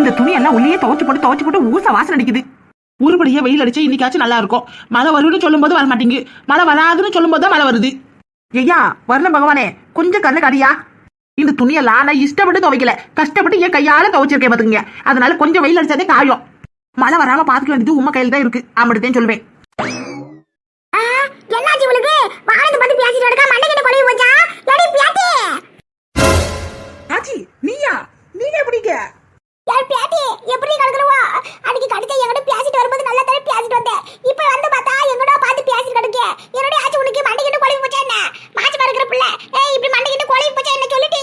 இந்த துணி எல்லாம் உள்ளே துவைச்சு போட்டு துவைச்சு போட்டு ஊச வாசனை அடிக்குது. உருப்படியா வெயில் அடிச்சு இன்னைக்காச்சும் நல்லா இருக்கும். மழை வரும்னு சொல்லும் போது வர மாட்டேங்கு மழை வராதுன்னு சொல்லும் போது தான் மழை வருது. ஐயா வர்ண பகவானே கொஞ்சம் கண்ணு கடியா இந்த துணியெல்லாம் நான் இஷ்டப்பட்டு துவைக்கல. கஷ்டப்பட்டு என் கையால துவைச்சிருக்கேன் பாத்துக்கங்க அதனால கொஞ்சம் வெயில் அடிச்சாதே காயும். மழை வராம பாத்துக்க வேண்டியது உமா கையில தான் இருக்கு. அப்படித்தான் சொல்வேன். என்னாச்சு இவளுக்கு? வானத்தை பத்தி பேசிட்டு இருக்கா மண்டை கிட்ட கொலைவு போச்சா? எடி பியாட்டி ஆச்சி நீயா? நீங்க எப்படிங்க யார் பியாட்டி எப்படி கிடக்குறவோ அன்னைக்கு கடிச்ச என்கிட்ட பேசிட்டு வரும்போது நல்லா தானே பேசிட்டு வந்தேன் இப்போ வந்து பார்த்தா எங்கடோ பார்த்து பேசிட்டு கிடக்கு என்னோட ஆச்சு உனக்கு மண்டை கிட்ட கொலைவு போச்சா என்ன மாச்சு மறுக்கிற பிள்ளை ஏய் இப்படி மண்டை கிட்ட கொலைவு போச்சா என்ன சொல்லிட்டு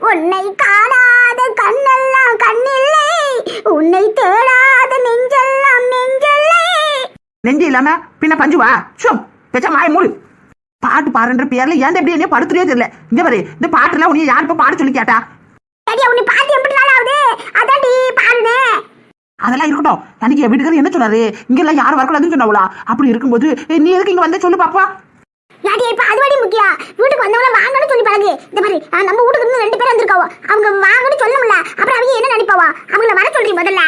உன்னை காணாத கண்ணெல்லாம் கண்ணில்லை உன்னை தேடாத நெஞ்செல்லாம் நெஞ்சில்லை நெஞ்சு இல்லாம பின்ன பஞ்சுவா? சோ பெச்சா மாய மூடு. பாட்டு பாருன்ற பேர்ல ஏன் இப்படி என்ன படுத்துறே தெரியல. இங்க பாரு இந்த பாட்டுலாம் உன்னை யார் இப்ப பாட சொல்லி கேட்டா? உன்னை பார்த்து எப்படி நாள் ஆகுது? அதான்டி பாருனே அதெல்லாம் இருக்கட்டும். அன்னைக்கு என் வீட்டுக்காரர் என்ன சொன்னாரு? இங்க எல்லாம் யாரும் வரக்கூடாதுன்னு சொன்னாவளா? அப்படி இருக்கும்போது நீ எதுக்கு இங்க வந்த? சொல்லு பாப்பா. யாடி இப்ப அது வடி முக்கியம் வீட்டுக்கு வந்தவங்கள வாங்கன்னு சொல்லி பழகு. இந்த மாதிரி நம்ம வீட்டுக்கு இருந்து ரெண்டு பேரும் வந்திருக்காவோ? அவங்க வாங்கன்னு சொல்லணும்ல அப்புறம் அவங்க என்ன நினைப்பாவோ? அவங்கள வர சொல்றீங்க முதல்ல.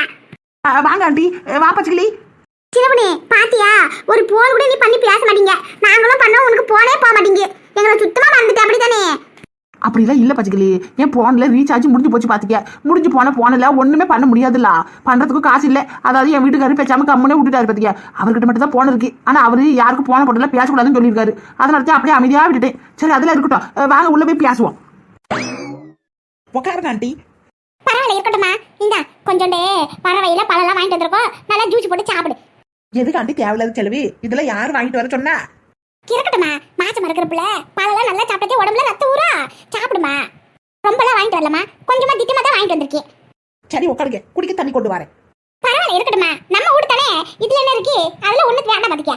வாங்க ஆண்டி. ஆ, சின்னவனே பாத்தியா? ஒரு போன் கூட நீ பண்ணி பேச மாட்டீங்க. நாங்களும் பண்ணோம் உனக்கு போனே போக மாட்டீங்க. எங்களை சுத்தமா மறந்துட்டு அப்படித்தானே? அப்படிலாம் இல்ல பச்சைக்கிளி என் போன்ல ரீசார்ஜ் முடிஞ்சு போச்சு பாத்துக்க. முடிஞ்சு போன போனல ஒண்ணுமே பண்ண முடியாதுல்ல. பண்றதுக்கு காசு இல்ல. அதாவது என் வீட்டுக்காரர் பேசாம கம்முனே விட்டுட்டாரு பாத்திக்க. அவர்கிட்ட மட்டும் தான் போன் இருக்கு. ஆனா அவரு யாருக்கும் போன போட்டல பேசக்கூடாதுன்னு சொல்லியிருக்காரு. அதனால தான் அப்படியே அமைதியா விட்டுட்டேன். சரி அதெல்லாம் இருக்கட்டும். வாங்க உள்ள போய் பேசுவோம். உட்காருங்க ஆண்டி. பரவாயில்ல இருக்கட்டும்மா. இந்தா கொஞ்சோண்டே பறவையில பழம்லாம் வாங்கிட்டு வந்திருக்கோம். நல்லா ஜூஸ் போட்டு சாப்பிடு. எதுக்கு ஆண்டி தேவையில்லாத செலவு? இதெல்லாம் யார் வாங்கிட்டு வர சொன்னா? இருக்கட்டும்மா மாசம் இருக்கிறப்புல பழம்லாம் நல்லா சாப்பிட்டே உடம்புல ரத்த ஊரா சாப்பிடுமா? ரொம்பலாம் வாங்கிட்டு வரலம்மா. கொஞ்சமா திட்டமா தான் வாங்கிட்டு வந்திருக்கேன். சரி உட்காருங்க. குடிக்க தண்ணி கொண்டு வரேன். பரவாயில்ல இருக்கட்டும்மா. நம்ம வீடு தானே? இதுல என்ன இருக்கு? அதுல ஒண்ணு வேண்டாம் பாத்துக்க.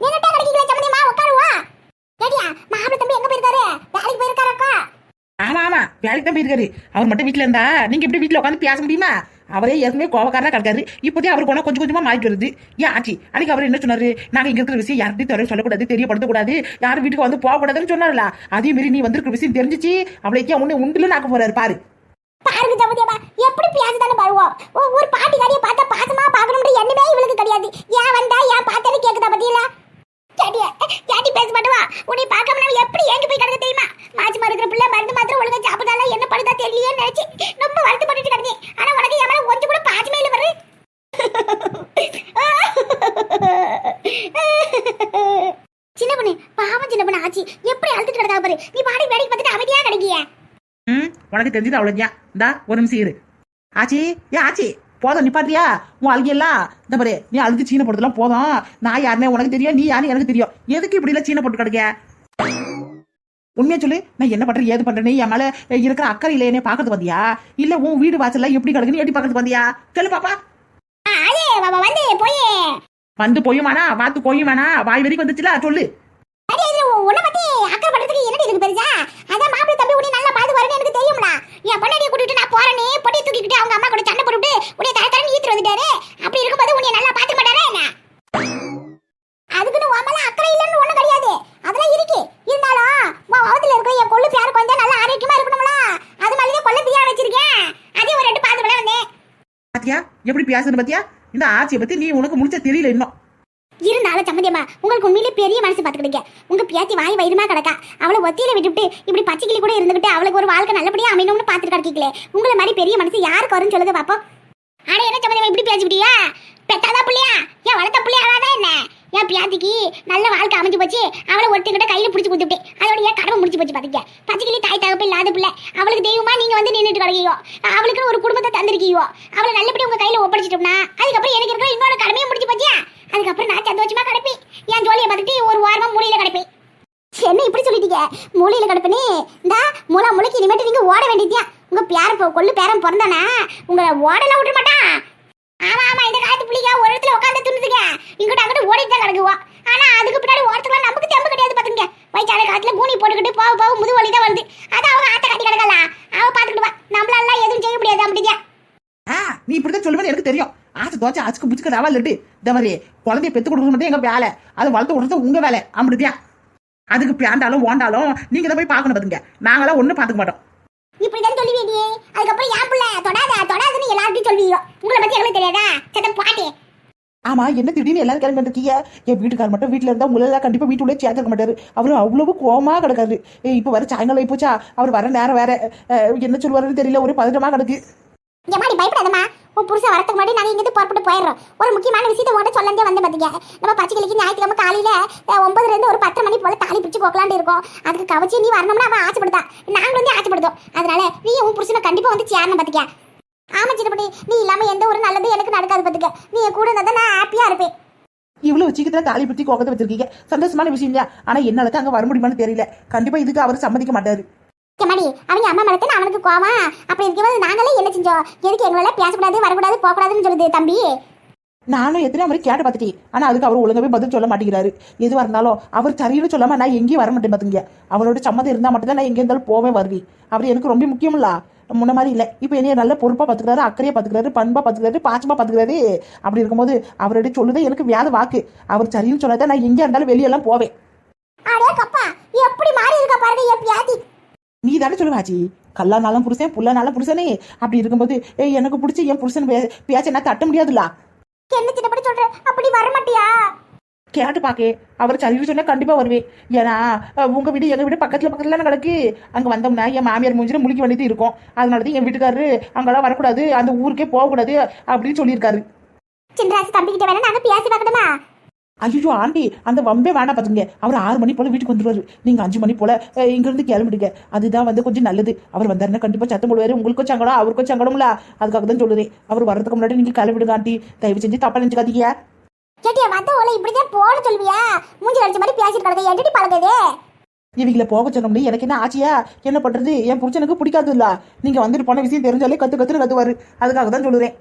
நின்னுட்டே கிடைக்கல சம்மந்தியம்மா உட்காருவா. ஏடியா மாப்பிள்ளை தம்பி எங்க போயிருக்காரு? வேலைக்கு போயிருக்காரக்கா ஆமா ஆமா. வேலைக்கு தான் போயிருக்காரு. அவர் மட்டும் வீட்டுல இருந்தா நீங்க எப்படி வீட்டுல உட்காந்து பேச முடியுமா? அவரே ஏற்கனவே கோவக்காரனா கிடக்காரு. இப்போதே அவர் போனா கொஞ்சம் கொஞ்சமா மாறிட்டு வருது. ஏன் ஆச்சி? அன்னைக்கு அவர் என்ன சொன்னாரு? நாங்க இங்க இருக்கிற விஷயம் யார்கிட்டயும் தவிர சொல்லக்கூடாது தெரியப்படுத்தக்கூடாது. யாரும் வீட்டுக்கு வந்து போகக்கூடாதுன்னு சொன்னார்ல. அதே மாதிரி நீ வந்திருக்கிற விஷயம் தெரிஞ்சிச்சு. அவளைக்கே உன்னை உண்டுல நாக்க போறாரு பாரு. பாருங்க சம்மந்தியம்மா எப்படி பேசுதானே பாருவோம் ஒ- ஒரு பாட்டிக்காரியை பார்த்தா பாசமா பார்க்கணும்ன்ற எண்ணமே இவளுக்கு கிடையாது. ஏன் வந்தா ஏன் பார்த்தேன்னு கேக்குதா பத்தியில? கேட்டியா கேட்டி பேச மாட்டவா? உன்னை பார்க்காம நான் எப்படி ஏங்கி போய் கிடக்க தெரியுமா? மாஜி மறுக்கிற பிள்ளை மருந்து மாத்திரம் ஒழுங்கா சாப்பிட்டால என்ன பண்ணுதா தெரியலையே நினைச்சு ரொம்ப வருத்தப்பட்டுட்டு கிடந்தேன். ஆனா உனக்கு என் மேல கொஞ்சம் கூட பாசமே இல்லை வரு சின்ன பொண்ணு பாவம் சின்ன பொண்ணு ஆச்சு. எப்படி அழுத்துட்டு கிடக்கா பாரு. நீ பாடி வேலைக்கு பார்த்துட்டு அமைதியா கிடைக்கிய ம் உனக்கு தெரிஞ்சது அவ்வளவுதான். இந்தா ஒரு நிமிஷம் இரு. ஆச்சி ஏ ஆச்சி. போதும் நிப்பாட்டியா உன் அழுகையெல்லாம் இந்த பாரு நீ அழுது சீனை போடுறதுலாம் போதும். நான் யாருன்னு உனக்கு தெரியும் நீ யாருன்னு எனக்கு தெரியும். எதுக்கு இப்படி எல்லாம் சீனை போட்டு கிடக்க உண்மையா சொல்லு நான் என்ன பண்றேன் ஏது பண்றேன்னு? என் மேல இருக்கிற அக்கறை இல்ல என்னைய பாக்கிறது வந்தியா? இல்ல உன் வீடு வாசல்ல எப்படி கிடக்குன்னு எப்படி பாக்கிறது வந்தியா? சொல்லு பாப்பா. வந்து போய். வந்து பொய்யுமானா வாத்து பொய்யுமானா வாய் வரைக்கும் வந்துச்சுல சொல்லு. உன்னை பத்தி அக்கறை பண்றதுக்கு என்னடி இருக்கு பெருசா? அதான் மாப்பிள்ளை தம்பி உன்னை நல்லா பாத்து வரேன்னு எனக்கு தெரியும்ல என் பொண்ணாடியை கூட்டிட்டு நான் போறேனே. பொட்டியை தூக்கிக்கிட்டு அவங்க அம்மா கூட சண்டை போட்டுட்டு உன்னை தர தரன்னு ஈத்துட்டு வந்துட்டாரு. அப்படி இருக்கும்போது உன்னை நல்லா பாத்துக்க மாட்டாரா என்ன? அதுக்குன்னு உன் அக்கறை இல்லைன்னு ஒண்ணும் கிடையாது. அதெல்லாம் இருக்கு. இருந்தாலும் உன் அவத்துல இருக்க என் கொள்ளு பேரு கொஞ்சம் நல்லா ஆரோக்கியமா இருக்கணும்ல. அது மாதிரியே கொள்ள பிரியா வச்சிருக்கேன். அதே ஒரு ரெண்டு பாத்து விட வந்தேன். பாத்தியா? எப்படி பேசுறது பாத்தியா? இந்த ஆட்சியை பத்தி நீ உனக்கு முடிச்ச தெரியல இன்னும். இருந்தாலும் சம்மந்தியம்மா உங்களுக்கு உண்மையிலே பெரிய மனசு பார்த்துக்கிடுங்க. உங்க பேத்தி வாய் வயிறுமா கிடக்கா. அவளை ஒத்தியில விட்டுவிட்டு இப்படி பச்சைக்கிளி கூட இருந்துகிட்டு அவளுக்கு ஒரு வாழ்க்கை நல்லபடியா அமையணும்னு பார்த்துட்டு கிடக்கீங்களே. உங்களை மாதிரி பெரிய மனசு யாருக்கு வரும்னு சொல்லுங்க பார்ப்போம் ஆனா என்ன சம்மந்தியம்மா இப்படி பேசிக்கிட்டியா பெத்தாதா பிள்ளையா? ஏன் வளர்த்த பிள்ளையா அதான் என்ன? என் பியாத்திக்கு நல்ல வாழ்க்கை அமைஞ்சு போச்சு? அவளை ஒருத்தங்கிட்ட கையில பிடிச்சி கொடுத்துட்டேன் அதோட என் கடமை முடிச்சு போச்சு பாத்துக்க. பச்சைக்கிளி தாய் தகப்பு இல்லாத பிள்ளை. அவளுக்கு தெய்வமா நீங்க வந்து நின்றுட்டு கிடைக்கியோ அவளுக்கு ஒரு குடும்பத்தை தந்திருக்கியோ அவளை நல்லபடியா உங்க கையில ஒப்படைச்சிட்டோம்னா அதுக்கப்புறம் எனக்கு இருக்கிற இன்னொரு கடமையும் முடிச்சு போச்சியா அதுக்கப்புறம் நான் சந்தோஷமா கிடப்பேன். என் ஜோலியை பார்த்துட்டு ஒரு வாரமா முடியல கிடப்பேன். என்ன இப்படி சொல்லிட்டீங்க? மூலையில கிடப்பனே. இந்த மூளை முளைக்கு இனிமேட்டு நீங்க ஓட வேண்டியதியா உங்க பேர கொள்ளு பேரன் பிறந்தானா? உங்க ஓடலாம் விட மாட்டான் ஆமா ஆமா இந்த காலத்து பிள்ளைங்க ஒரு இடத்துல உட்காந்து துண்ணுதுங்க இங்கிட்ட அங்கிட்ட ஓடிட்டு தான் கிடக்குவா. ஆனா அதுக்கு பின்னாடி ஓரத்துக்குலாம் நமக்கு தெம்பு கிடையாது பாத்துங்க வயிற்றால காலத்துல கூனி போட்டுக்கிட்டு பாவு பாவு முது வலி தான் வருது. அது அவங்க ஆத்த காட்டி கிடக்கல? அவ பாத்துக்கிட்டு வா. நம்மளால எதுவும் செய்ய முடியாது அப்படியா ஆ நீ இப்படிதான் சொல்லுவேன்னு எனக்கு தெரியும். ஆசை தோச்சா ஆச்சுக்கு புச்சுக்க ரவா இல்லட்டு. இந்த மாதிரி குழந்தைய பெத்து கொடுக்க மட்டும் எங்க வேலை. அது வளர்த்து கொடுத்தது உங்க வேலை. அப்படியா அதுக்கு பிளாண்டாலும் ஓண்டாலும் நீங்க தான் போய் பார்க்கணும் பாத்துங்க. நாங்களாம் ஒன்றும் பார்த்துக்க மாட்டோம். இப்படி தான் சொல்லுவீங்க அதுக்கப்புறம் ஏன் பிள்ளை தொடாத தொடாதுன்னு எல்லார்ட்டையும் சொல்லுவீங்க உங்களை பத்தி எங்களுக்கு தெரியாதா? சத்தம் பாட்டி ஆமா என்ன திடீர்னு எல்லாரும் கிளம்பி இருக்கீங்க என் வீட்டுக்கார் மட்டும் வீட்டுல இருந்தா உங்களை எல்லாம் கண்டிப்பா வீட்டுக்குள்ளே சேர்த்துக்க மாட்டாரு. அவரு அவ்வளவு கோமா கிடக்காரு. இப்ப வர சாயங்காலம் போச்சா? அவர் வர நேரம் வேற. என்ன சொல்லுவாருன்னு தெரியல. ஒரு பதட்டமா கிடக்கு. பயப்படாதமா உன் புருஷன் வரத்துக்கு முன்னாடி நாங்கள் இங்கே புறப்பட்டு போயிடுறோம். ஒரு முக்கியமான விஷயத்தை உங்கள்கிட்ட சொல்லந்தே வந்து பார்த்தீங்க நம்ம பச்சைக்கிளிக்கு ஞாயிற்றுக்கிழமை காலையில் ஒன்பதுல இருந்து ஒரு பத்து மணி போல தாலி பிடிச்சி போக்கலான்னு இருக்கோம். அதுக்கு கவச்சி நீ வரணும்னா அவன் ஆசைப்படுதா நாங்கள் வந்து ஆசைப்படுதோம் அதனால நீ உன் புருஷனை கண்டிப்பாக வந்து சேரணும் பார்த்துக்க ஆமாம் சின்னப்படி நீ இல்லாமல் எந்த ஒரு நல்லது எனக்கு நடக்காது பார்த்துக்க நீ என் கூட இருந்தால் நான் ஹாப்பியாக இருப்பேன். இவ்வளவு சீக்கிரத்துல தாலி பிடிச்சி கோக்கத்தை வச்சிருக்கீங்க. சந்தோஷமான விஷயம் இல்லையா? ஆனா என்னால அங்க வர முடியுமான்னு தெரியல. கண்டிப்பா இதுக்கு அவர் சம்மதிக்க மாட்டாரு. எம்மாடி அவங்க அம்மா மேலத்தை அவனுக்கு கோவம். அப்படி இருக்கும்போது நாங்களே என்ன செஞ்சோம்? எதுக்கு எங்களால பேசக்கூடாது வரக்கூடாது போகக்கூடாதுன்னு சொல்லுது தம்பி. நானும் எத்தனை முறை கேட்டு பார்த்துட்டேன். ஆனா அதுக்கு அவர் ஒழுங்காவே பதில் சொல்ல மாட்டேங்கிறாரு. எதுவா இருந்தாலும் அவர் சரின்னு சொல்லாம நான் எங்கேயும் வர மாட்டேன் பாத்துங்க. அவரோட சம்மதம் இருந்தா மட்டும் தான் நான் எங்க இருந்தாலும் போவே வருவேன். அவர் எனக்கு ரொம்ப முக்கியமில்ல. முன்ன மாதிரி இல்லை. இப்போ என்னைய நல்ல பொறுப்பா பாத்துக்கிறாரு அக்கறையா பாத்துக்கிறாரு பண்பா பாத்துக்கிறாரு பாச்சமா பாத்துக்கிறாரு. அப்படி இருக்கும்போது அவரோட சொல்லுதே எனக்கு வியாத வாக்கு. அவர் சரின்னு சொல்லாதான் நான் எங்க இருந்தாலும் வெளியெல்லாம் போவேன். எப்படி மாறி இருக்கா பாருங்க நீ தானே சொல்லுவாச்சி கல்லானாலும் புருஷன் புல்லனாலும் புருஷனே. அப்படி இருக்கும்போது ஏய் எனக்கு பிடிச்சி என் புருஷன் பேச்சை நான் தட்ட முடியாதுல்ல? என்ன சின்னப்படி சொல்ற? அப்படி வர மாட்டியா கேட்டு பாக்கே. அவர் சரிவு சொன்னா கண்டிப்பா வருவேன். ஏன்னா உங்க வீடு எங்க வீடு பக்கத்துல பக்கத்துல கிடக்கு. அங்க வந்தோம்னா என் மாமியார் மூஞ்சில முழிக்க வேண்டியது இருக்கும். அதனால தான் என் வீட்டுக்காரரு அங்கெல்லாம் வரக்கூடாது. அந்த ஊருக்கே போகக்கூடாது அப்படின்னு சொல்லியிருக்காரு. சின்ராசு தம்பி கிட்ட வேணா நாங்க பேசி பார்க்கணுமா ஐயோ ஆண்டி அந்த வம்பே வேணாம் பாத்துங்க அவர் ஆறு மணி போல வீட்டுக்கு வந்துருவாரு. நீங்க அஞ்சு மணி போல அஹ், இங்க இருந்து கிளம்பிடுங்க. அதுதான் வந்து கொஞ்சம் நல்லது. அவர் வந்தாருன்னா கண்டிப்பா சத்தம் போடுவாரு. உங்களுக்கும் சங்கடம் அவருக்கும் சங்கடம்ல அதுக்காக தான் சொல்லுறேன் அவர் வர்றதுக்கு முன்னாடி நீங்க கிளம்பிடுங்க ஆண்டி. தயவு செஞ்சு தப்பா நினைச்சுக்காதீங்க. கேட்டியா வந்த ஓலை இப்படிதான் போட சொல்லுவியா? மூஞ்சி அடிச்ச மாதிரி பேசிட்டு கிடக்கு. என்கிட்ட பழகுது இவங்கள போக சொன்னோம்னு எனக்கு என்ன ஆச்சியா என்ன பண்றது? என் புருஷனுக்கு பிடிக்காது இல்ல நீங்க வந்துட்டு போன விஷயம் தெரிஞ்சாலே கத்து கத்துன்னு கத்துவாரு. அதுக்காக தான் சொல்லுறேன்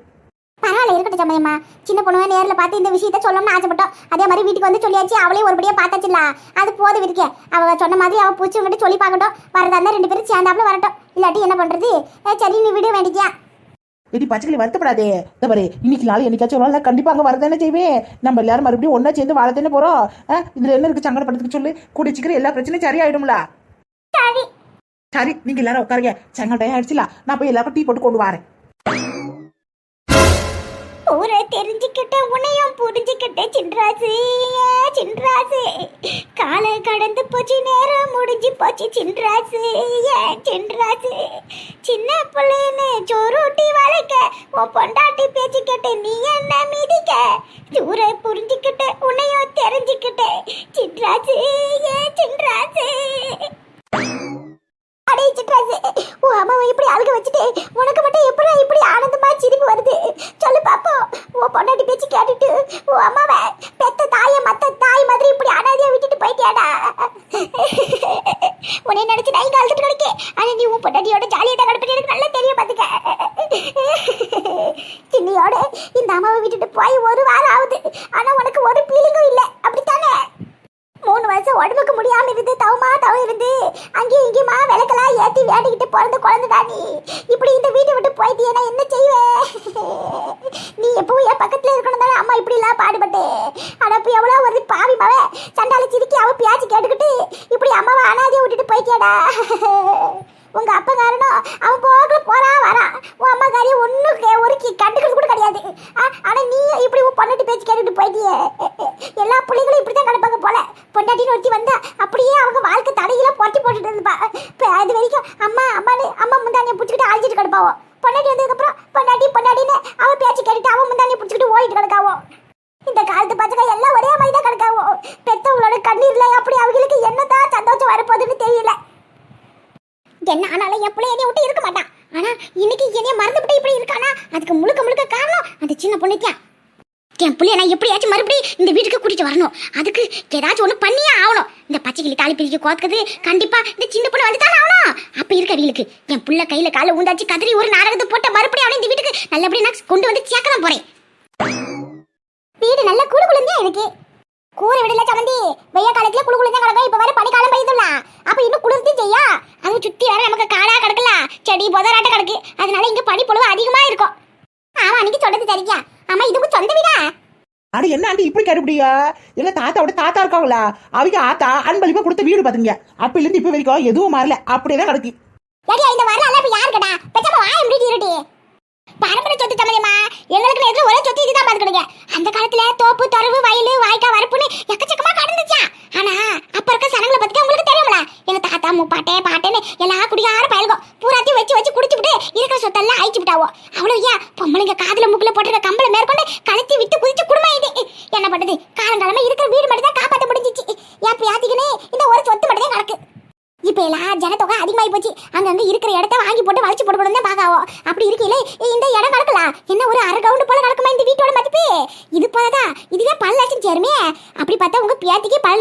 பரவாயில்ல இருக்கட்டும் சமயம்மா. சின்ன பொண்ணுவே நேர்ல பார்த்து இந்த விஷயத்த சொல்லணும்னு ஆசைப்பட்டோம். அதே மாதிரி வீட்டுக்கு வந்து சொல்லியாச்சு அவளே ஒருபடியா பார்த்தாச்சுல அது போதும் விதிக்க அவ சொன்ன மாதிரி அவ பூச்சி உங்ககிட்ட சொல்லி பார்க்கட்டும். வரதா ரெண்டு பேரும் சேர்ந்தாப்புல வரட்டும். இல்லாட்டி என்ன பண்றது? சரி நீ விட வேண்டிக்கியா? எடி பச்சைக்கிளி வருத்தப்படாதே. இந்த பாரு இன்னைக்கு நாள் என்னைக்காச்சும் ஒரு நாள் நான் கண்டிப்பா அங்க வரதானே செய்வேன். நம்ம எல்லாரும் மறுபடியும் ஒண்ணா சேர்ந்து வாழத்தானே போறோம். இதுல என்ன இருக்கு? சங்கடப்படுறதுக்கு சொல்லு. கூடி சீக்கிரம் எல்லா பிரச்சனையும் சரியாயிடும்ல. சரி. சரி நீங்க எல்லாரும் உட்காருங்க. சாயங்காலம் டைம் ஆயிடுச்சுல. நான் போய் எல்லாருக்கும் டீ போட்டு கொண்டு வரேன். ஊரை தெரிஞ்சுக்கிட்ட உன்னையும் புரிஞ்சுக்கிட்ட சின்ராசு சின்ராசு. காலை கடந்து போச்சு நேரம் முடிஞ்சு போச்சு சின்ராசு ஏ சின்ராசு. சின்ன பிள்ளைன்னு சோறுட்டி வளர்க்க உன் பொண்டாட்டி பேச்சு கேட்டு நீ என்ன மிதிக்க? ஊரை புரிஞ்சுக்கிட்ட உன்னையும் தெரிஞ்சுக்கிட்ட சின்ராசு ஏ சின்ராசு. அடே சிட்ராசு ஓ அம்மாவை இப்படி அழுக வச்சுட்டு உனக்கு மட்டும் எப்படி இப்படி ஆனந்தமா சிரிப்பு வருது? சொல்லு பாப்போம் உன் பொண்டாட்டி பேச்சு கேட்டுட்டு உன் அம்மாவை பெத்த தாய மத்த தாய் மாதிரி இப்படி அனாதையா விட்டுட்டு போயிட்டியாடா? உன்னை நினைச்சு நான் இங்க அழுதுட்டு கிடைக்கே ஆனா நீ உன் பொண்டாட்டியோட ஜாலியா தான் கிடப்பது எனக்கு நல்லா தெரியும் பாத்துக்க சின்னியோட இந்த அம்மாவை விட்டுட்டு போய் ஒரு வாரம் ஆகுது ஆனா உனக்கு ஒரு ஃபீலிங்கும் இல்லை அப்படித்தானே மூணு வருஷம் உடம்புக்கு முடியாம இருந்து தவமா தவம் இருந்து அங்கேயும் இங்கேயுமா விளக்கெல்லாம் ஏத்தி வேடிக்கிட்டு பிறந்த இப்படி இந்த வீட்டை விட்டு போயிட்டியே நான் என்ன செய்வேன்? நீ எப்பவும் என் பக்கத்துல இருக்கணும் தானே அம்மா இப்படி எல்லாம் பாடுபட்டு. ஆனா இப்போ எவ்வளோ ஒரு பாவி மவ. சண்டால சிரிக்கி அவ பேச்சு கேட்டுக்கிட்டு இப்படி அம்மாவை அனாதையை விட்டுட்டு போயிட்டியாடா. உங்க அப்பா காரணம் அவன் போக போறா வரா. உன் அம்மா காரிய ஒன்றும் ஒரு கண்டுக்கிறது கூட கிடையாது. ஆனா நீ இப்படி உன் பொண்ணாட்டி பேச்சு கேட்டுட்டு போயிட்டியே. எல்லா பிள்ளைகளும் இப்படி தான் கிடப்பாங்க போல. பொண்டாட்டின்னு ஒருத்தி வந்தா அப்படியே அவங்க வாழ்க்கை தடையில பொட்டி போட்டுட்டு இருந்துப்பா. இப்போ அது வரைக்கும் அம்மா அம்மா அம்மா முந்தானியை பிடிச்சிக்கிட்டு அழிஞ்சிட்டு கிடப்பாவோ. பொண்டாட்டி வந்ததுக்கப்புறம் பொண்டாட்டி பொண்டாட்டின்னு அவன் பேச்சு கேட்டுட்டு அவன் முந்தானியை பிடிச்சிக்கிட்டு ஓடிட்டு கிடக்காவோ. இந்த காலத்து பசங்க எல்லாம் ஒரே மாதிரி தான் கிடக்காவோ பெத்தவங்களோட கண்ணீர்ல அப்படி அவங்களுக்கு என்னதான் சந்தோஷம் வரப்போகுதுன்னு தெரியல என்ன ஆனாலும் என் பிள்ளை என்னை விட்டு இருக்க மாட்டான் ஆனா இன்னைக்கு என்னைய மறந்துவிட்டு இப்படி இருக்கானா? அதுக்கு முழுக்க முழுக்க காரணம் அந்த சின்ன பொண்ணுக்கா. என் புள்ளைய நான் எப்படியாச்சும் மறுபடியும் இந்த வீட்டுக்கு கூட்டிட்டு வரணும். அதுக்கு ஏதாச்சும் ஒண்ணு பண்ணியே ஆகணும். இந்த பச்சை கிளி தாலி பிரிக்க கோத்துக்குது. கண்டிப்பா இந்த சின்ன பொண்ணு வந்து தானே ஆகணும். அப்ப இருக்க வீலுக்கு. என் புள்ள கையில கால ஊந்தாச்சு கதறி ஒரு நாடகத்தை போட்ட மறுபடியும் அவனை இந்த வீட்டுக்கு நல்லபடியா நான் கொண்டு வந்து சேர்க்க தான் போறேன். வீடு நல்ல கூடு குழந்தையா இருக்கு. கூரை விடல சமந்தி. வெய்ய காலத்துல குழு குழுந்தா கிடக்கும் இப்ப வர பனிக்காலம் பெய்யுதுல்ல. அப்ப இன்னும் குளிர்த்தி செய்யா? அது சுத்தி வர நமக்கு காடா கிடக்கல செடி புதராட்ட கிடக்கு. அதனால இங்க பனி பொழுவு அதிகமா இருக்கும். ஆமா அன்னைக்கு சொல்றது சரியா? ஆமா இதுக்கு சொந்த வீடா? அட என்ன ஆண்டி இப்படி கருப்படியா? எங்க தாத்தாவோட தாத்தா இருக்காங்களா? அவங்க ஆத்தா அன்பளிப்பா கொடுத்த வீடு பாத்துங்க. அப்பல இருந்து இப்ப வரைக்கும் எதுவும் மாறல. அப்படியே தான் கிடக்கு இந்த வரல இப்ப யார் கடா பெச்சமா வாய முடிட்டு இருட்டி பரம்பரை சொத்து தமிழமா எங்களுக்கு எதிரும் ஒரே சொத்து இதுதான் பாத்துக்கிடுங்க. அந்த காலத்துல தோப்பு தொரவு வயலு வாய்க்கா வரப்புன்னு எக்கச்சக்கமா கடந்து ஆனா அப்ப இருக்க சனங்களை பத்தி உங்களுக்கு தெரியும்ல எங்க தாத்தா முப்பாட்டே பாட்டேன்னு எல்லா குடிகார பயல்கும் பூராத்தையும் வச்சு வச்சு குடிச்சுட்டு இருக்கிற சொத்தெல்லாம் அழிச்சு விட்டாவோ அவ்வளவு ஏன் பொம்பளைங்க காதுல முக்குல போட்டிருக்க கம்பளை மேற்கொண்டு கழுத்தி விட்டு குதிச்சு குடும்பம் இது என்ன பண்றது காலங்காலமா இருக்கிற வீடு மட்டும் தான் காப்பாத்த முடிஞ்சிச்சு என் பியாத்திக்குன்னு இந்த ஒரு சொத்து மட்டும் தான் கிடக்கு இப்ப எல்லாம் ஜனத்தொகை அதிகமாகி போச்சு அங்கங்க இருக்கிற இடத்த வாங்கி போட்டு வளைச்சு போட்டு தான் பாக்காவோ அப்படி இருக்கையில இந்த இடம் கணக்கல என்ன ஒரு அரை கவுண்டு போல நடக்குமா இந்த வீட்டோட மதிப்பு இது போலதான் இதுவே பல லட்சம் சேருமே அப்படி பார்த்தா உங்க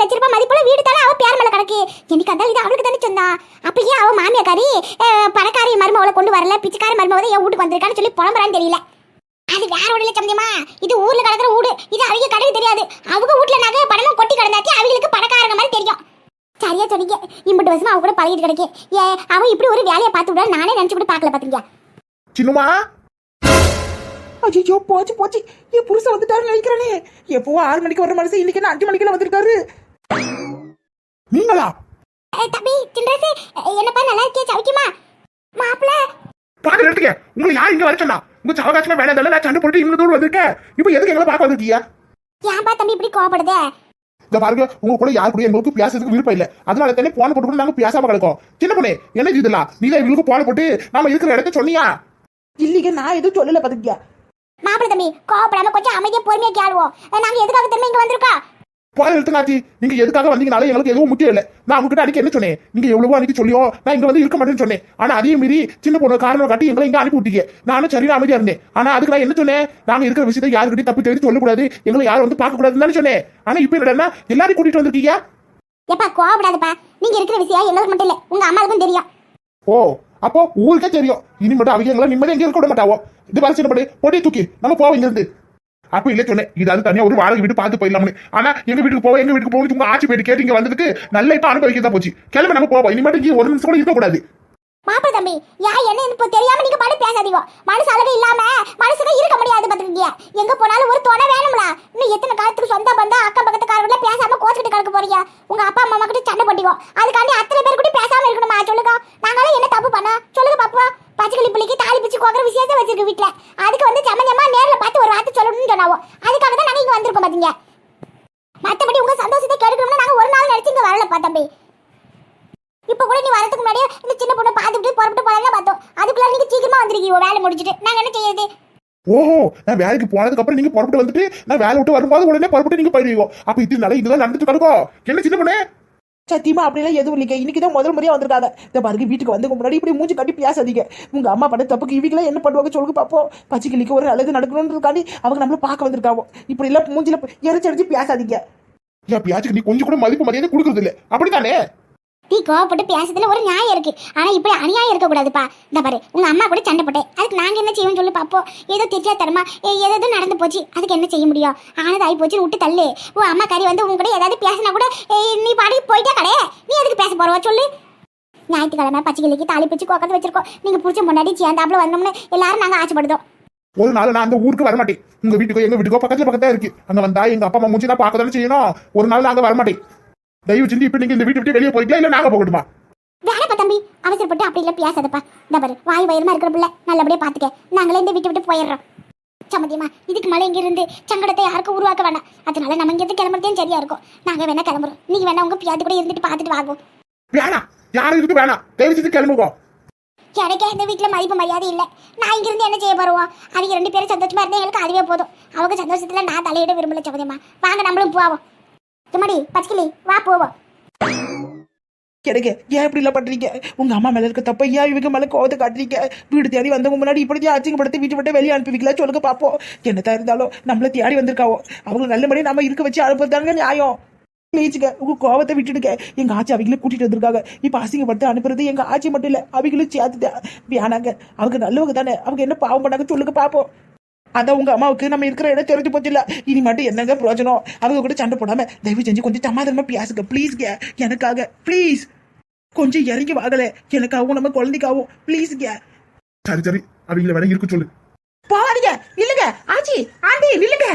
பேத்திக்கு மதிப்புல வீடு தானே? அவ பேர் மேல கிடக்கு. எனக்கு அதான் இது அவளுக்கு தானே சொன்னா. அப்ப ஏன் அவ மாமியாக்காரி பணக்காரி மருமவளை கொண்டு வரல பிச்சைக்காரி மருமவதை என் வீட்டுக்கு வந்திருக்கான்னு சொல்லி புலம்புறான்னு தெரியல. அது வேற ஊர்ல சம்பந்தமா இது ஊர்ல கிடக்குற வீடு இது அவங்க கடைக்கு தெரியாது. அவங்க வீட்டுல நகை பணமும் கொட்டி கிடந்தாச்சு அவங்களுக்கு பணக்காரங்க மாதிரி தெரியும். சரியா சொன்னீங்க. இம்பட்டு வருஷமா அவ கூட பழகிட்டு கிடைக்கு. ஏ அவன் இப்படி ஒரு வேலையை பார்த்து விட நானே நினைச்சு கூட பார்க்கல பாத்தீங்க சின்னுமா? ஐயோ போச்சு போச்சு. என் புருஷன் வந்துட்டாருன்னு நினைக்கிறேனே. எப்போ ஆறு மணிக்கு வர மனுஷன் இன்னைக்கு அஞ்சு மணிக்கெல்லாம் வந்திருக்காரு? நீங்களா? தம்பி சின்ரசு என்னப்பா நல்லா இருக்கே சவிக்குமா மாப்பிள்ள பாத்து எடுத்துக்க. உங்களை யார் இங்க வர சொன்னா? உங்க சவகாசமா வேலை நான் சண்டை போட்டு இங்க தூரம் வந்திருக்கேன் இப்போ எதுக்கு எங்களை பார்க்க வந்திருக்கீங்க? ஏன்பா தம்பி இப்படி கோவப்படுதே? இந்த பாருங்க உங்க கூட யார் கூட எங்களுக்கு பேசுறதுக்கு விருப்பம் இல்ல. அதனால தானே போன போட்டு கூட நாங்க பேசாம கிடக்கோம். சின்ன பொண்ணே என்ன இதெல்லாம்? நீ தான் இவங்களுக்கு போன போட்டு நாம இருக்கிற இடத்த சொன்னியா? இல்லைங்க நான் எதுவும் சொல்லல பாத்துக்கியா மாப்பிள்ள தம்பி கோவப்படாம கொஞ்சம் அமைதியா பொறுமையா கேளுவோம். நாங்க எதுக்காக திரும்ப இங்க வந்திருக்கோம்? போன எடுத்துனாச்சி நீங்க எதுக்காக வந்தீங்கனால எங்களுக்கு எதுவும் முக்கியம் இல்ல. நான் உங்ககிட்ட அன்னைக்கு என்ன சொன்னேன்? நீங்க எவ்வளவோ அன்னைக்கு சொல்லியோ நான் இங்க வந்து இருக்க மாட்டேன்னு சொன்னேன். ஆனா அதே மீறி சின்ன பொண்ணு காரணம் காட்டி எங்களை இங்க அனுப்பி விட்டீங்க நானும் சரியா அமைதியா இருந்தேன். ஆனா அதுக்கு நான் என்ன சொன்னேன்? நாங்க இருக்கிற விஷயத்தை யாருக்கிட்டையும் தப்பி தெரிவித்து சொல்லக்கூடாது. எங்களை யாரும் வந்து பார்க்க கூடாதுன்னு தானே சொன்னேன். ஆனா இப்ப என்னடா எல்லாரையும் கூட்டிட்டு வந்திருக்கீங்க? எப்பா கோவப்படாதப்பா. நீங்க இருக்கிற விஷயம் எங்களுக்கு மட்டும் இல்ல. உங்க அம்மாவுக்கும் தெரியும். ஓ அப்போ உங்களுக்கே தெரியும். இனி மட்டும் அவங்க எங்களை நிம்மதி எங்க இருக்க விட மாட்டாவோ? இது வர சின்ன பொடி தூக்கி நம்ம போவோம் இங்க இருந்து அப்ப இல்ல சொன்னேன். இது அது தனியா ஒரு வாடகை வீடு பார்த்து போயிடலாம்னு. ஆனா எங்க வீட்டுக்கு போவோம் எங்க வீட்டுக்கு போகணும் உங்க ஆட்சி போயிட்டு கேட்டு இங்க வந்ததுக்கு நல்ல இப்ப அனுபவிக்க தான் போச்சு. கிளம்ப நம்ம போவோம். இனிமேட்டு ஒரு நிமிஷம் கூட இருக்கக்கூடாது. மாப்பிள தம்பி யார் என்ன இப்போ தெரியாம நீங்க பாட்டு பேசாதீங்க. மனசு அளவே இல்லாம மனசுக்கு இருக்க முடியாது பாத்துக்கீங்க எங்க போனாலும் ஒரு துணை வேணும்ல. இன்னும் எத்தனை காலத்துக்கு சொந்த பந்தம் அக்கம் பக்கத்துக்காரங்கள பேசாம கோச்சுக்கிட்டு கிடக்க போறீங்க? உங்க அப்பா அம்மா கிட்ட சண்டை போட்டிக்கோ. அதுக்காண்டி அத்தனை பேர் கூட பேசாம இருக்கணுமா? சொல்லுங்க. நாங்களும் என்ன தப்பு பண்ணா? சொல்லுங்க பாப்பா. பச்சைக்கிளி பிள்ளைக்கு தாலி பிச்சு கோக்குற விஷயத்த வச்சிருக்கு வீட்டுல அதுக்கு வந்து சமஞ்சமா நேர்ல பார்த்து ஒரு வார்த்தை சொல்லணும்னு சொன்னாவோ? அதுக்காக தான் நாங்க இங்க வந்திருக்கோம் பாத்தீங்க மத்தபடி உங்க சந்தோஷத்தை கெடுக்கணும்னு நாங்க ஒரு நாள் நினைச்சு இங்க வரலப்பா தம்பி. இப்ப கூட நீ வரதுக்கு முன்னாடியே இந்த சின்ன பொண்ணை பார்த்துட்டு புறப்பட்டு போலாம் பார்த்தோம். அதுக்குள்ள நீங்க சீக்கிரமா வந்திருக்கீங்க வேலை முடிச்சிட்டு. நாங்க என்ன செய்யறது? ஓஹோ நான் வேலைக்கு போனதுக்கு அப்புறம் நீங்க புறப்பட்டு வந்துட்டு நான் வேலை விட்டு வரும்போது உடனே புறப்பட்டு நீங்க போயிடுவீங்க அப்ப இது நல்லா இதுதான் நடந்துட்டு கிடக்கும் என்ன சின்ன பொண்ணு? சத்தியமா அப்படிலாம் எதுவும் இல்லைங்க. இன்னைக்கு தான் முதல் முறையா வந்திருக்காங்க. இந்த பாருங்க வீட்டுக்கு வந்து முன்னாடி இப்படி மூஞ்சி கட்டி பேசாதீங்க. உங்க அம்மா பண்ண தப்புக்கு இவங்களாம் என்ன பண்ணுவாங்க சொல்லுங்க பாப்போம். பச்சைக்கிளிக்கு ஒரு நல்லது நடக்கணுன்றதுக்காண்டி அவங்க நம்மள பார்க்க வந்திருக்காங்க. இப்படி எல்லாம் மூஞ்சில எரிச்சு எரிச்சு பேசாதீங்க. என் பியாச்சுக்கு நீ கொஞ்சம் கூட மதிப்பு மரியாதை கொடுக்கறது இல்ல அப்படித்தானே? நீ கோவப்பட்டு பேசுறதுல ஒரு நியாயம் இருக்கு. ஆனா இப்படி அநியாயம் இருக்க கூடாதுப்பா இந்த பாரு உங்க அம்மா கூட சண்டை போட்டேன். அதுக்கு நாங்க என்ன செய்வோம் சொல்லி பாப்போம். ஏதோ தெரியா தரமா ஏதோ நடந்து போச்சு. அதுக்கு என்ன செய்ய முடியும்? ஆனது ஆகி போச்சுன்னு விட்டு தள்ளு. உன் அம்மா கறி வந்து உங்க கூட ஏதாவது பேசினா கூட ஏய், நீ பாடி போயிட்டா கடையே நீ எதுக்கு பேச போறவா சொல்லு. ஞாயிற்றுக்கிழமை பச்சைக்கிளிக்கு தாலி பிச்சு உட்காந்து வச்சிருக்கோம். நீங்க புடிச்ச முன்னாடி சேர்ந்தாப்புல வந்தோம்னு எல்லாரும் நாங்க ஆசைப்படுதோம். ஒரு நாள் நான் அந்த ஊருக்கு வரமாட்டேன். உங்க வீட்டுக்கோ எங்க வீட்டுக்கோ பக்கத்துல பக்கத்துல இருக்கு. அங்க வந்தா எங்க அப்பா அம்மா மூஞ்சி தான் பார்க்க தானே செய்யணும். ஒரு நாள் நாங்க வரமாட்டேன். தயவு செஞ்சு இப்ப நீங்க இந்த வீட்டு விட்டு வெளியே போய்க்கலாம் இல்ல நாங்க போகட்டுமா? வேணப்பா தம்பி. அவசரப்பட்டு அப்படி இல்லை பேசாதப்பா இந்த பாரு வாய் வயிறுமா இருக்கிற பிள்ளை. நல்லபடியா பாத்துக்க. நாங்களே இந்த வீட்டை விட்டு போயிடுறோம். சம்மதியமா இதுக்கு மேலே இங்க இருந்து சங்கடத்தை யாருக்கும் உருவாக்க வேணாம். அதனால நம்ம இங்க இருந்து கிளம்புறதே சரியா இருக்கும். நாங்க வேணா கிளம்புறோம். நீங்க வேணா உங்க பியாத்து கூட இருந்துட்டு பார்த்துட்டு வாங்கும் வேணாம். யாரும் இருக்கு வேணாம். தயவு செஞ்சு கிளம்புவோம் எனக்கே இந்த வீட்டுல மதிப்பு மரியாதை இல்லை. நான் இங்க இருந்து என்ன செய்ய போறோம்? அவங்க ரெண்டு பேரும் சந்தோஷமா இருந்தா எங்களுக்கு அதுவே போதும். அவங்க சந்தோஷத்துல நான் தலையிட விரும்பல சம்மதியமா வாங்க நம்மளும் போவோம். சும்மாடி பச்சைக்கிளி வா போவோம். கிடைக்க ஏன் இப்படி எல்லாம் பண்றீங்க? உங்க அம்மா மேல இருக்க தப்ப ஏன் இவங்க மேல கோவத்தை காட்டுறீங்க? வீடு தேடி வந்தவங்க முன்னாடி இப்படி அச்சிங்கப்படுத்தி வீட்டு விட்டு வெளியே அனுப்புவீங்களா? சொல்லுங்க பாப்போம். என்னதான் இருந்தாலும் நம்மள தேடி வந்திருக்காவோ. அவங்க நல்லபடியா நம்ம இருக்க வச்சு அனுப்புறதாங்க நியாயம். ப்ளீஸுங்க உங்க கோவத்தை விட்டுடுங்க. எங்க ஆச்சி அவங்களும் கூட்டிட்டு வந்திருக்காங்க. இப்ப அசிங்கப்படுத்த அனுப்புறது எங்க ஆச்சி மட்டும் இல்ல அவங்களும் சேர்த்து வேணாங்க அவங்க நல்லவங்க தானே. அவங்க என்ன பாவம் பண்ணாங்க சொல்லுங்க பாப்போம். அதான் உங்க அம்மாவுக்கு நம்ம இருக்கிற இடம் தெரிஞ்சு போச்சு இல்ல. இனி மட்டும் என்னங்க பிரயோஜனம்? அவங்க கூட சண்டை போடாம தயவு செஞ்சு கொஞ்சம் சமாதானமா பேசுங்க ப்ளீஸ்ங்க எனக்காக ப்ளீஸ் கொஞ்சம் இறங்கி வாங்கல எனக்காகவும் நம்ம குழந்தைக்காகவும் ப்ளீஸ்ங்க சரி சரி. அவங்கள வேணா இருக்கு சொல்லு. போகாதீங்க. இல்லங்க ஆச்சி ஆண்டி நில்லுங்க.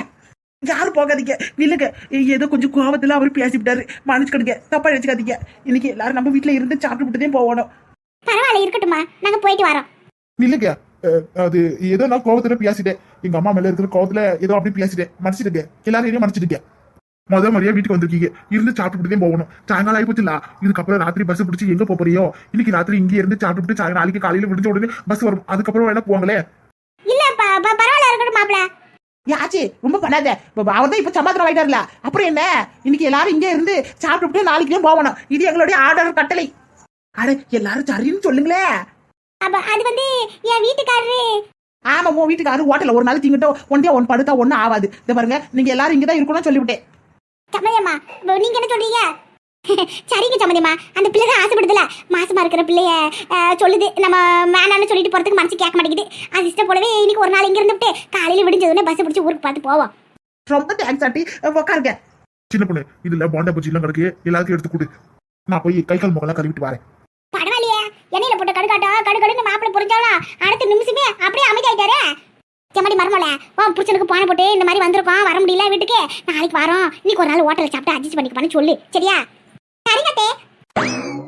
யாரும் போகாதீங்க. நில்லுங்க. ஏதோ கொஞ்சம் கோவத்துல அவர் பேசிவிட்டாரு. மன்னிச்சுக்கிடுங்க. தப்பா நினைச்சுக்காதீங்க. இன்னைக்கு எல்லாரும் நம்ம வீட்டுல இருந்து சாப்பிட்டு போகணும். பரவாயில்ல இருக்கட்டுமா நாங்க போயிட்டு வரோம். நில்லுங்க. அது ஏதோ நான் கோவத்துல பேசிட்டேன். எங்க அம்மா மேல இருக்கிற கோவத்துல ஏதோ அப்படி பேசிட்டேன். மன்னிச்சிடுங்க. எல்லாரும் என்னையும் மன்னிச்சிடுங்க. முத மாதிரியா வீட்டுக்கு வந்திருக்கீங்க. இருந்து சாப்பிட்டு தான் போகணும். சாயங்காலம் ஆகி போச்சுல. இதுக்கப்புறம் ராத்திரி பஸ் பிடிச்சி எங்க போப் போறியோ? இன்னைக்கு ராத்திரி இங்கே இருந்து சாப்பிட்டு சாயங்காலம் நாளைக்கு காலையில விடிஞ்ச உடனே பஸ் வரும். அதுக்கப்புறம் வேணா போங்களே. இல்ல பரவாயில்ல இருக்கட்டும் மாப்பிள. ஏன் ஆச்சி ரொம்ப பண்ணாத. அவர் தான் இப்ப சமாதானம் ஆயிட்டார்ல அப்புறம் என்ன? இன்னைக்கு எல்லாரும் இங்கே இருந்து சாப்பிட்டுட்டு நாளைக்கு போகணும். இது எங்களுடைய ஆர்டர் கட்டளை. அட எல்லாரும் சரின்னு சொல்லுங்களே. அப்ப அது வந்து என் வீட்டுக்காரரு. ஆமா உன் வீட்டுக்காரரு ஹோட்டல்ல ஒரு நாள் திங்கிட்டோம் ஒன்றியா ஒன் படுத்தா ஒன்னும் ஆகாது இந்த பாருங்க நீங்க எல்லாரும் இங்கதான் இருக்கணும்னு சொல்லிவிட்டேன். சம்மதியம்மா இப்ப நீங்க என்ன சொல்றீங்க? சரிங்க சம்மதியம்மா அந்த பிள்ளை தான் ஆசைப்படுதுல மாசமா இருக்கிற பிள்ளைய அஹ், சொல்லுது நம்ம வேணான்னு சொல்லிட்டு போறதுக்கு மனசு கேட்க மாட்டேங்குது. அது இஷ்டம் போலவே இன்னைக்கு ஒரு நாள் இங்க இருந்துட்டு காலையில விடிஞ்சதுன்னு பஸ் பிடிச்சி ஊருக்கு பார்த்து போவோம். ரொம்ப தேங்க்ஸ் ஆட்டி உட்காருங்க சின்ன பொண்ணு இதுல போண்டா பஜ்ஜி எல்லாம் கிடக்கு. எல்லாத்தையும் எடுத்து கொடு. நான் போய் கை கால் முகலாம் கழுவிட்டு வரேன். புரிஞ்சாலும் அடுத்த நிமிஷமே அப்படியே அமைதியாயிட்டாரு. செம்மடி மரமோல உன் புருஷனுக்கு போன போட்டு இந்த மாதிரி வந்திருக்கோம் வர முடியல வீட்டுக்கு. நாளைக்கு வரோம். இன்னைக்கு ஒரு நாள் ஹோட்டலில் சாப்பிட்டு அட்ஜஸ்ட் பண்ணிக்கப்பான்னு சொல்லு. சரியா? சரிங்கத்தே